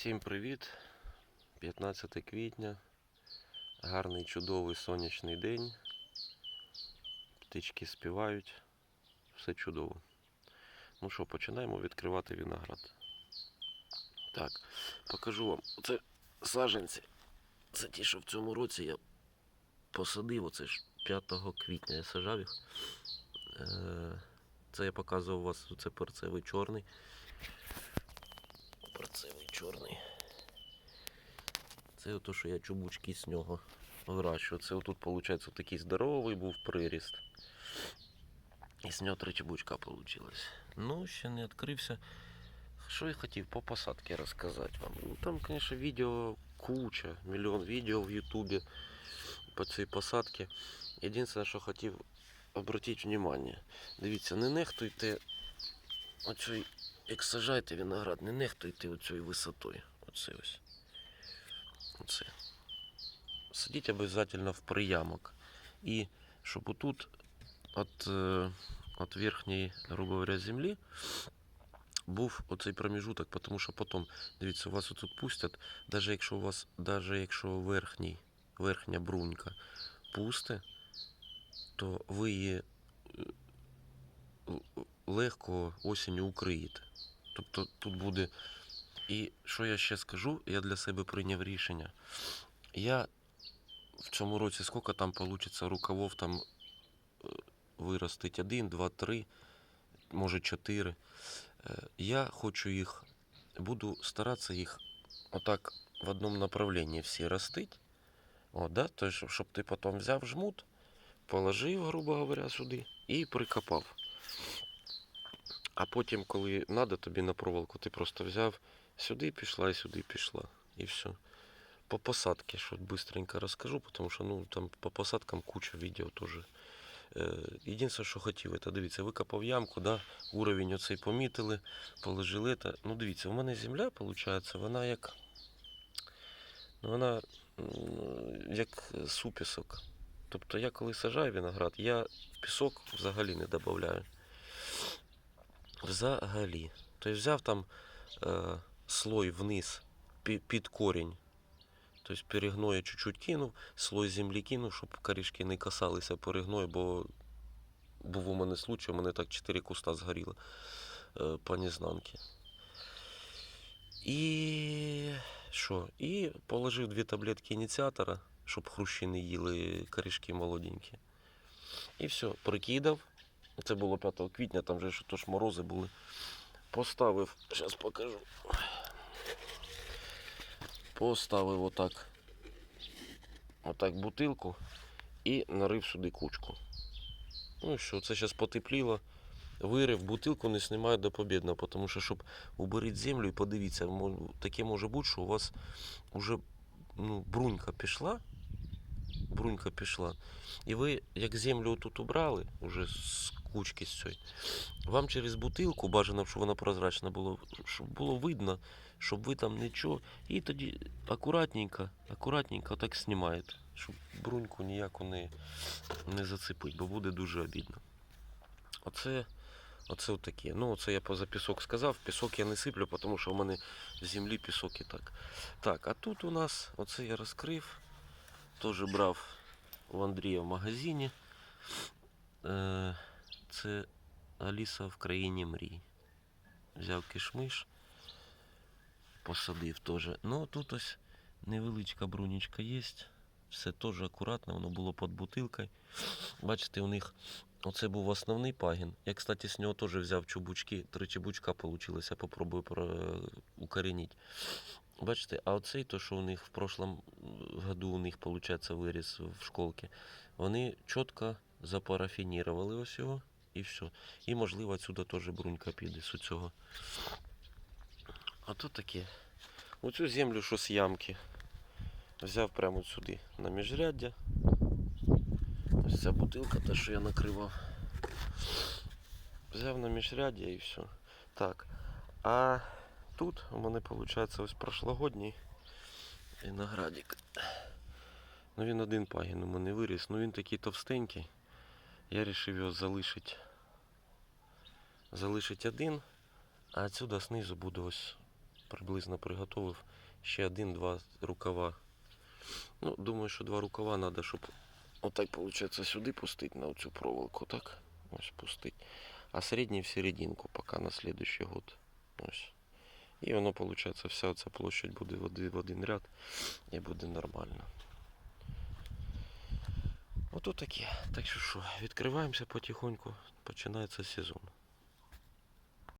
Всім привіт! 15 квітня. Гарний чудовий сонячний день. Птички співають. Все чудово. Ну що, починаємо відкривати виноград. Так, покажу вам. Це саженці. Це ті, що в цьому році я посадив. Оце ж 5 квітня я сажав їх. Е, Це я показував вас, це перцевий чорний. Чорний. Це ото, що я чубучки з нього вирощую. Це отут, виходить, такий здоровий був приріст. І з нього три чубучка вийшло. Ну, ще не відкрився. Що я хотів по посадці розказати вам. Ну, там, звісно, відео куча, мільйон відео в Ютубі по цій посадці. Єдине, що хотів обратити увагу. Дивіться, не нехтуйте оцей, як сажаєте виноград, не нехтуйте оцією висотою. Оце ось. Оце. Садіть обов'язково в приямок. І щоб отут от, е, от верхньої, грубо говоря, землі був оцей проміжуток, тому що потім, дивіться, у вас тут пустять, навіть якщо у вас, навіть якщо верхній, верхня брунька пусте, то ви її е, легко осінню укриєте. Тобто тут буде. І що я ще скажу, я для себе прийняв рішення. Я в цьому році скільки там вийде рукавов там е, виростить один, два, три, може чотири. Е, Я хочу їх, буду старатися їх отак в одному направленні всі ростить. О, да? Щоб- щоб ти потім взяв жмут, положив, грубо говоря, сюди і прикопав. А потім, коли треба тобі на проволоку, ти просто взяв сюди пішла і сюди пішла. І все. По посадці, що быстренько розкажу, тому що ну, там по посадкам куча відео теж. Е, Єдине, що хотів, це дивіться, викопав ямку, да, уровень оцей помітили, положили. Та, ну дивіться, у мене земля, виходить, вона як. Ну, вона як супісок. Тобто я коли сажаю виноград, я в пісок взагалі не додаю. Взагалі. Тобто взяв там е, слой вниз під корінь. Тобто перегноя чуть-чуть кинув, слой землі кинув, щоб корішки не касалися перегною, бо був у мене случай, у мене так 4 куста згоріло е, по незнанки. І що? І положив дві таблетки ініціатора, щоб хрущі не їли корішки молоденькі. І все, прикидав. Це було 5 квітня, там же ж то ж морози були. Поставив, зараз покажу. Поставив отак, отак бутилку і нарив сюди кучку. Ну що, це зараз потепліло. Вирив бутилку, не знімаю до побідного, тому що щоб уберіть землю і подивіться, таке може бути, що у вас вже ну, брунька пішла. Брунька пішла. І ви, як землю тут убрали, уже з кучки з цієї, вам через бутилку бажано, щоб вона прозрачна була, щоб було видно, щоб ви там нічого. І тоді акуратненько, акуратненько так знімаєте, щоб бруньку ніяку не, не зацепить, бо буде дуже обідно. Оце, оце таке. Ну, оце я поза пісок сказав. Пісок я не сиплю, тому що в мене в землі пісок і так. Так, а тут у нас, оце я розкрив. Теж брав у Андрія в магазині. Е, Це Аліса в країні мрій. Взяв кишмиш, посадив теж. Ну, тут ось невеличка брунічка є. Все теж акуратно, воно було під бутилкою. Бачите, у них оце був основний пагін. Я, кстати, з нього теж взяв чубучки. Три чубучка вийшло, попробую про... укорінити. Бачите, а оцей, то, що у них в прошлом году у них, виходить, виріс в школці, вони чітко запарафінірували ось його і все. І, можливо, отсюда теж брунька піде з цього. А тут таке. Оцю землю, що з ямки, взяв прямо сюди на міжряддя. Ось ця бутилка, та, що я накривав. Взяв на міжряддя і все. Так. А тут у мене виходить ось прошлогодній виноградик. Ну він один пагін у мене виріс, ну він такий товстенький. Я вирішив його залишити. Залишити один, а отсюда знизу буде ось приблизно приготовив. Ще один-два рукава. Ну, думаю, що два рукава треба, щоб отак, виходить, сюди пустити на цю проволоку, так? Ось пустити. А середній в серединку, поки на следующий год. Ось. І воно, виходить, вся ця площадь буде в один ряд і буде нормально. Ото таке. Так що що, відкриваємося потихоньку, починається сезон.